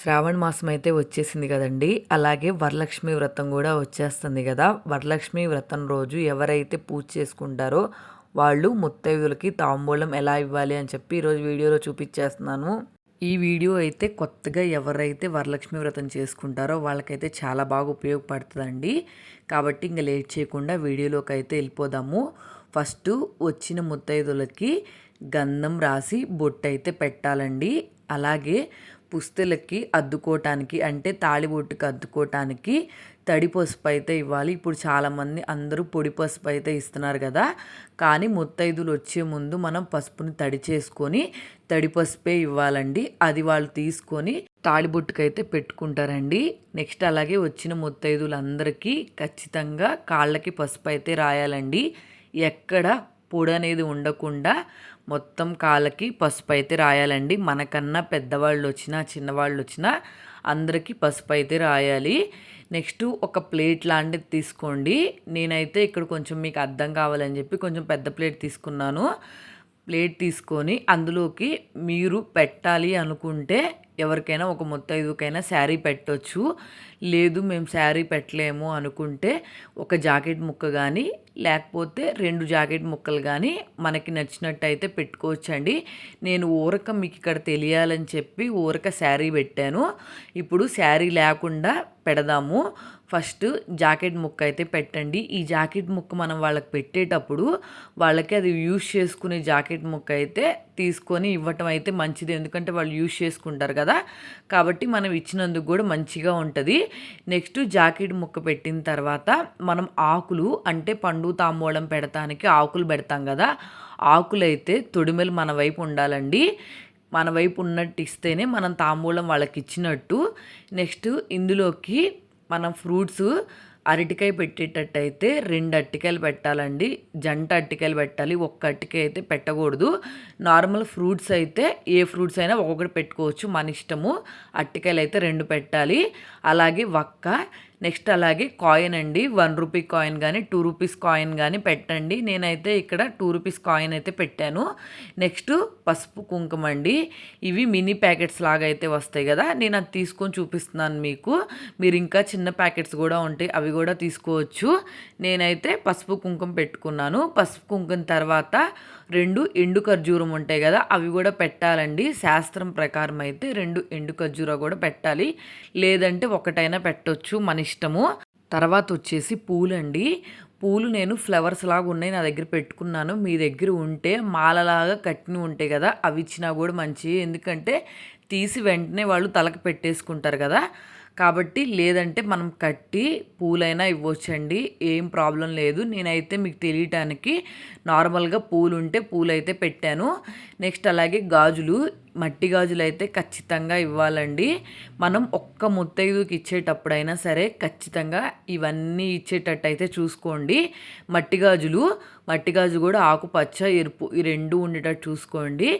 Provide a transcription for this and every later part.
శ్రావణ మాసం అయితే వచ్చేసింది కదండి. అలాగే వరలక్ష్మి వ్రతం కూడా వచ్చేస్తుంది కదా. వరలక్ష్మి వ్రతం రోజు ఎవరైతే పూజ చేసుకుంటారో వాళ్ళు ముత్తైదులకి తాంబూలం ఎలా ఇవ్వాలి అని చెప్పి ఈరోజు వీడియోలో చూపించేస్తున్నాను. ఈ వీడియో అయితే కొత్తగా ఎవరైతే వరలక్ష్మి వ్రతం చేసుకుంటారో వాళ్ళకైతే చాలా బాగా ఉపయోగపడుతుందండి. కాబట్టి ఇంకా లేట్ చేయకుండా వీడియోలోకి అయితే వెళ్ళిపోదాము. ఫస్ట్ వచ్చిన ముత్తైదులకి గంధం రాసి బొట్టు అయితే పెట్టాలండి. అలాగే పుస్తలకి అద్దుకోవటానికి అంటే తాళిబొట్టుకి అద్దుకోవటానికి తడి పసుపు అయితే ఇవ్వాలి. ఇప్పుడు చాలామంది అందరూ పొడి పసుపు అయితే ఇస్తున్నారు కదా. కానీ ముత్తైదులు వచ్చే ముందు మనం పసుపుని తడి చేసుకొని తడి పసుపే ఇవ్వాలండి. అది వాళ్ళు తీసుకొని తాళిబొట్టుకైతే పెట్టుకుంటారండి. నెక్స్ట్ అలాగే వచ్చిన ముత్తైదులందరికీ ఖచ్చితంగా కాళ్ళకి పసుపు అయితే రాయాలండి. ఎక్కడ పొడి అనేది ఉండకుండా మొత్తం కాళ్ళకి పసుపు అయితే రాయాలండి. మనకన్నా పెద్దవాళ్ళు వచ్చినా చిన్నవాళ్ళు వచ్చినా అందరికీ పసుపు అయితే రాయాలి. నెక్స్ట్ ఒక ప్లేట్ లాంటిది తీసుకోండి. నేనైతే ఇక్కడ కొంచెం మీకు అర్థం కావాలని చెప్పి కొంచెం పెద్ద ప్లేట్ తీసుకున్నాను. ప్లేట్ తీసుకొని అందులోకి మీరు పెట్టాలి అనుకుంటే ఎవరికైనా ఒక ముత్తైదుకైనా శారీ పెట్టవచ్చు లేదు మేము శారీ పెట్టలేము అనుకుంటే ఒక జాకెట్ ముక్క కానీ లేకపోతే రెండు జాకెట్ ముక్కలు కానీ మనకి నచ్చినట్టయితే పెట్టుకోవచ్చండి. నేను ఊరక మీకు ఇక్కడ తెలియాలని చెప్పి ఊరక శారీ పెట్టాను. ఇప్పుడు శారీ లేకుండా పెడదాము. ఫస్ట్ జాకెట్ ముక్క అయితే పెట్టండి. ఈ జాకెట్ ముక్క మనం వాళ్ళకి పెట్టేటప్పుడు వాళ్ళకి అది యూజ్ చేసుకునే జాకెట్ ముక్క అయితే తీసుకొని ఇవ్వటం అయితే మంచిది. ఎందుకంటే వాళ్ళు యూజ్ చేసుకుంటారు కదా. కాబట్టి మనం ఇచ్చినందుకు కూడా మంచిగా ఉంటుంది. నెక్స్ట్ జాకెట్ ముక్క పెట్టిన తర్వాత మనం ఆకులు అంటే పండు తాంబూలం పెడతానికి ఆకులు పెడతాం కదా ఆకులు అయితే తొడిమెలు మన వైపు ఉండాలండి. మన వైపు ఉన్నట్టు ఇస్తేనే మనం తాంబూలం వాళ్ళకి ఇచ్చినట్టు. నెక్స్ట్ ఇందులోకి మనం ఫ్రూట్స్ అరటికాయ పెట్టేటట్టయితే రెండు అట్టికాయలు పెట్టాలండి. జంట అట్టికాయలు పెట్టాలి. ఒక్క అట్టికాయ అయితే పెట్టకూడదు. నార్మల్ ఫ్రూట్స్ అయితే ఏ ఫ్రూట్స్ అయినా ఒక్కొక్కటి పెట్టుకోవచ్చు. మన ఇష్టము అట్టికాయలు అయితే రెండు పెట్టాలి. అలాగే వక్క నెక్స్ట్ అలాగే కాయిన్ అండి. వన్ రూపీ కాయిన్ కానీ టూ రూపీస్ కాయిన్ కానీ పెట్టండి. నేనైతే ఇక్కడ టూ రూపీస్ కాయిన్ అయితే పెట్టాను. నెక్స్ట్ పసుపు కుంకుమ అండి. ఇవి మినీ ప్యాకెట్స్ లాగా అయితే వస్తాయి కదా. నేను అది తీసుకొని చూపిస్తున్నాను మీకు. మీరు ఇంకా చిన్న ప్యాకెట్స్ కూడా ఉంటాయి. అవి కూడా తీసుకోవచ్చు. నేనైతే పసుపు కుంకుమ పెట్టుకున్నాను. పసుపు కుంకుమ తర్వాత రెండు ఎండు ఖర్జూరం ఉంటాయి కదా అవి కూడా పెట్టాలండి. శాస్త్రం ప్రకారం అయితే రెండు ఎండు ఖర్జూర కూడా పెట్టాలి. లేదంటే ఒకటైనా పెట్టొచ్చు. మన ఇష్టము తర్వాత వచ్చేసి పూలండి. పూలు నేను ఫ్లవర్స్ లాగా ఉన్నాయి నా దగ్గర పెట్టుకున్నాను. మీ దగ్గర ఉంటే మాలలాగా కట్టినవి ఉంటాయి కదా అవి ఇచ్చినా కూడా మంచివి. ఎందుకంటే తీసి వెంటనే వాళ్ళు తలకు పెట్టేసుకుంటారు కదా. కాబట్టి లేదంటే మనం కట్టి పూలైనా ఇవ్వచ్చండి. ఏం ప్రాబ్లం లేదు. నేనైతే మీకు తెలియటానికి నార్మల్గా పూలు ఉంటే పూలు అయితే పెట్టాను. నెక్స్ట్ అలాగే గాజులు. మట్టి గాజులు అయితే ఖచ్చితంగా ఇవ్వాలండి. మనం ఒక్క ముత్తైదుకి ఇచ్చేటప్పుడైనా సరే ఖచ్చితంగా ఇవన్నీ ఇచ్చేటట్టు అయితే చూసుకోండి. మట్టి గాజులు మట్టి గాజు కూడా ఆకుపచ్చ ఎరుపు ఈ రెండు ఉండేటట్టు చూసుకోండి.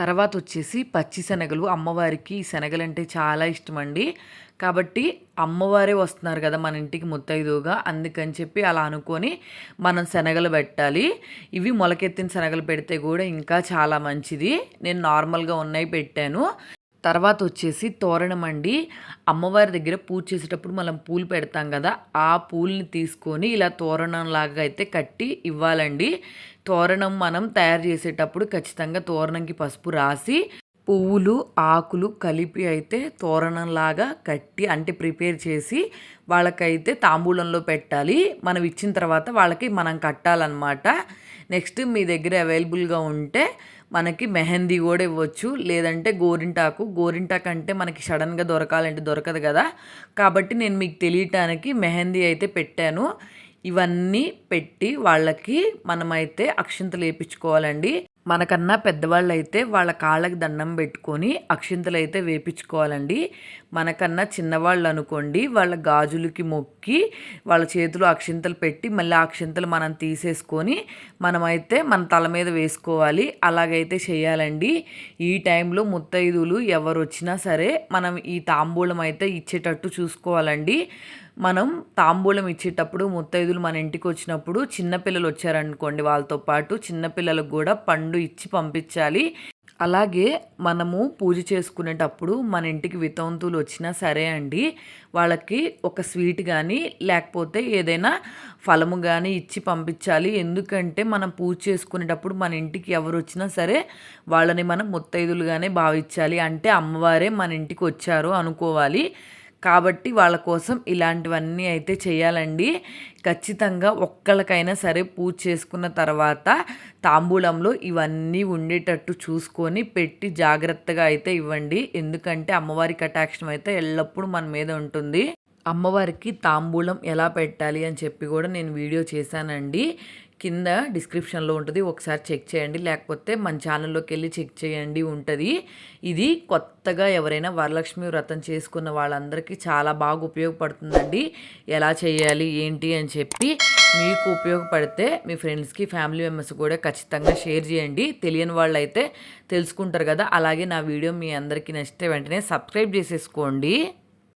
తర్వాత వచ్చేసి పచ్చి శనగలు. అమ్మవారికి శనగలు అంటే చాలా ఇష్టం అండి కాబట్టి అమ్మవారే వస్తున్నారు కదా మన ఇంటికి ముత్తైదుగా అందుకని చెప్పి అలా అనుకొని మనం శనగలు పెట్టాలి. ఇవి మొలకెత్తిన శనగలు పెడితే కూడా ఇంకా చాలా మంచిది. నేను నార్మల్గా ఉన్నాయి పెట్టాను. తర్వాత వచ్చేసి తోరణం అండి. అమ్మవారి దగ్గర పూజ చేసేటప్పుడు మనం పూలు పెడతాం కదా ఆ పూల్ని తీసుకొని ఇలా తోరణం లాగా అయితే కట్టి ఇవ్వాలండి. తోరణం మనం తయారు చేసేటప్పుడు ఖచ్చితంగా తోరణంకి పసుపు రాసి పువ్వులు ఆకులు కలిపి అయితే తోరణంలాగా కట్టి అంటే ప్రిపేర్ చేసి వాళ్ళకైతే తాంబూలంలో పెట్టాలి. మనం ఇచ్చిన తర్వాత వాళ్ళకి మనం కట్టాలన్నమాట. నెక్స్ట్ మీ దగ్గర అవైలబుల్గా ఉంటే మనకి మెహందీ కూడా ఇవ్వచ్చు. లేదంటే గోరింటాకు. గోరింటాకు అంటే మనకి సడన్గా దొరకాలంటే దొరకదు కదా. కాబట్టి నేను మీకు తెలియటానికి మెహందీ అయితే పెట్టాను. ఇవన్నీ పెట్టి వాళ్ళకి మనమైతే అక్షంతలు వేయించుకోవాలండి మనకన్నా పెద్దవాళ్ళు అయితే వాళ్ళ కాళ్ళకి దండం పెట్టుకొని అక్షింతలు అయితే వేపించుకోవాలండి. మనకన్నా చిన్నవాళ్ళు అనుకోండి వాళ్ళ గాజులకి మొక్కి వాళ్ళ చేతులు అక్షింతలు పెట్టి మళ్ళీ అక్షింతలు మనం తీసేసుకొని మనమైతే మన తల మీద వేసుకోవాలి. అలాగైతే చేయాలండి. ఈ టైంలో ముత్తైదులు ఎవరు వచ్చినా సరే మనం ఈ తాంబూలం అయితే ఇచ్చేటట్టు చూసుకోవాలండి. మనం తాంబూలం ఇచ్చేటప్పుడు ముత్తైదులు మన ఇంటికి వచ్చినప్పుడు చిన్నపిల్లలు వచ్చారనుకోండి వాళ్ళతో పాటు చిన్నపిల్లలకు కూడా పండు ఇచ్చి పంపించాలి. అలాగే మనము పూజ చేసుకునేటప్పుడు మన ఇంటికి వితంతువులు వచ్చినా సరే అండి వాళ్ళకి ఒక స్వీట్ కానీ లేకపోతే ఏదైనా ఫలము కానీ ఇచ్చి పంపించాలి. ఎందుకంటే మనం పూజ చేసుకునేటప్పుడు మన ఇంటికి ఎవరు వచ్చినా సరే వాళ్ళని మనం ముత్తైదులుగానే భావించాలి. అంటే అమ్మవారే మన ఇంటికి వచ్చారు అనుకోవాలి. కాబట్టి వాళ్ళ కోసం ఇలాంటివన్నీ అయితే చేయాలండి. ఖచ్చితంగా ఒక్కళ్ళకైనా సరే పూజ చేసుకున్న తర్వాత తాంబూలంలో ఇవన్నీ ఉండేటట్టు చూసుకొని పెట్టి జాగ్రత్తగా అయితే ఇవ్వండి. ఎందుకంటే అమ్మవారి కటాక్షం అయితే ఎల్లప్పుడూ మన మీద ఉంటుంది. అమ్మవారికి తాంబూలం ఎలా పెట్టాలి అని చెప్పి కూడా నేను వీడియో చేశానండి. కింద డిస్క్రిప్షన్లో ఉంటుంది. ఒకసారి చెక్ చేయండి. లేకపోతే మన ఛానల్లోకి వెళ్ళి చెక్ చేయండి ఉంటుంది. ఇది కొత్తగా ఎవరైనా వరలక్ష్మి వ్రతం చేసుకున్న వాళ్ళందరికీ చాలా బాగా ఉపయోగపడుతుందండి. ఎలా చేయాలి ఏంటి అని చెప్పి మీకు ఉపయోగపడితే మీ ఫ్రెండ్స్కి ఫ్యామిలీ మెంబర్స్ కూడా ఖచ్చితంగా షేర్ చేయండి. తెలియని వాళ్ళు అయితే తెలుసుకుంటారు కదా. అలాగే నా వీడియో మీ అందరికీ నచ్చితే వెంటనే సబ్స్క్రైబ్ చేసేసుకోండి.